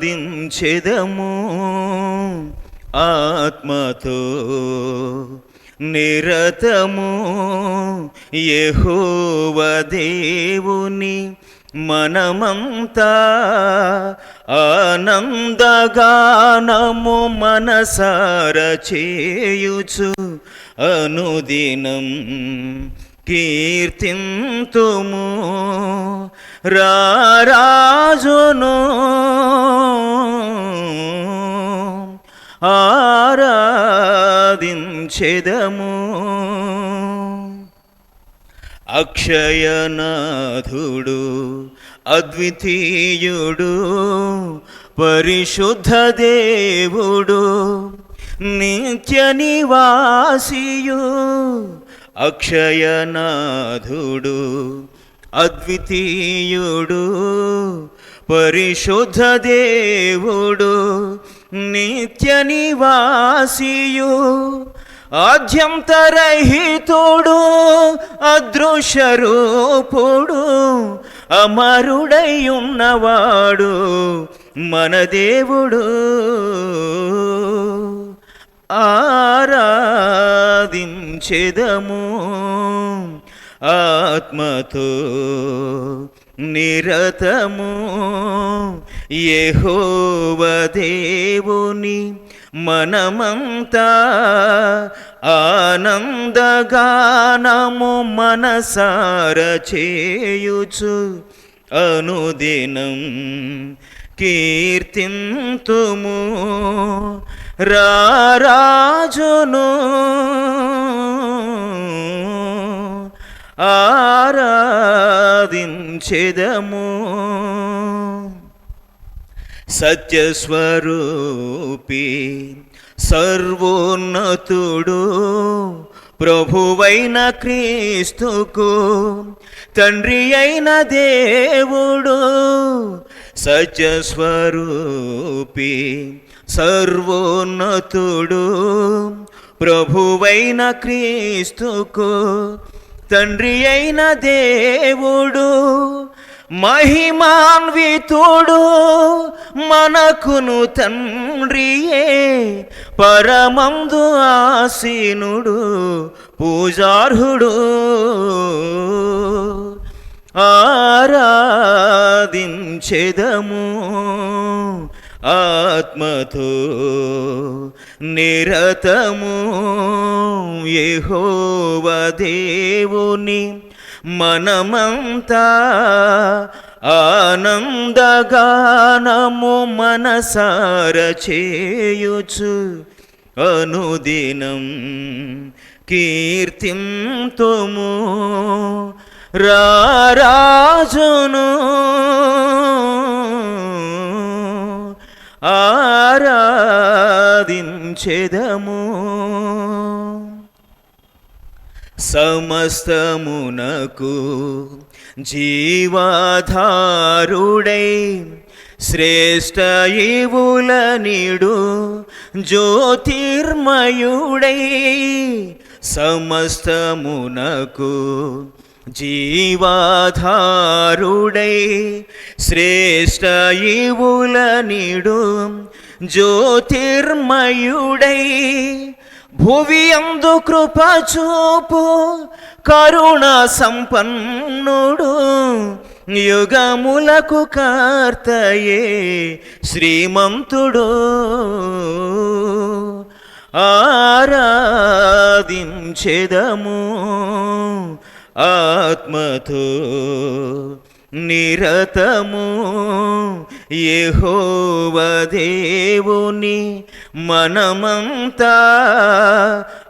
ఆరాధించెదము ఆత్మతో నిరతము యహోవదేవుని మనమంతా ఆనందగానము మనసార చేయుచు అనుదినం కీర్తింతుము రారాజును. ఆరాధించెదము. అక్షయనాథుడు అద్వితీయుడు పరిశుద్ధ దేవుడు నిత్య నివాసియు. అక్షయనాథుడు అద్వితీయుడు పరిశుద్ధ దేవుడు నిత్య నివాసియు ఆద్యంతరహితుడు అదృశ్యరూపుడు అమరుడై ఉన్నవాడు మన దేవుడు. చెదము ఆత్మతో నిరతము. యహోవదేవుని మనమంతా ఆనందగానము మనసార చేయుచు అనుదినం కీర్తింతుము. రారాజును ఆరాధించెదము. సత్యస్వరూపి సర్వోన్నతుడు ప్రభువైన క్రీస్తుకు తండ్రి అయిన దేవుడు సత్యస్వరూపి సర్వోన్నతుడు ప్రభువైన క్రీస్తుకు తండ్రి అయిన దేవుడు మహిమాన్వితుడు మనకును తండ్రియే పరమందు ఆసీనుడు పూజార్హుడు. ఆరాధించెదము ఆత్మతో నిరతము. యెహోవ దేవుని మనమంతా ఆనందగానము మనసార చేయుచు అనుదినం కీర్తింతుము. రారాజును ఆరాధించెదము. సమస్తమునకు జీవాధారుడై శ్రేష్ట ఇవుల నిడు జ్యోతిర్మయుడై సమస్తమునకు జీవాధారుడై శ్రేష్ట ఇవుల నిడు జ్యోతిర్మయుడై భువి అందు కృప చూపు కరుణ సంపన్నుడు యుగములకు కార్తయే శ్రీమంతుడు. ఆరాధించెదము ఆత్మతో నిరతము యెహోవ దేవుని మనమంతా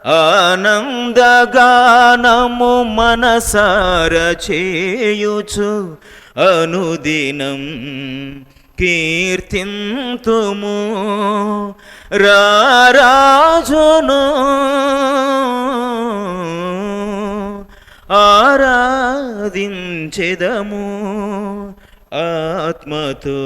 ఆనందగానము మనసార చేయుచు అనుదినం కీర్తింతుము. రారాజును ఆరాధించెదము ఆత్మతో.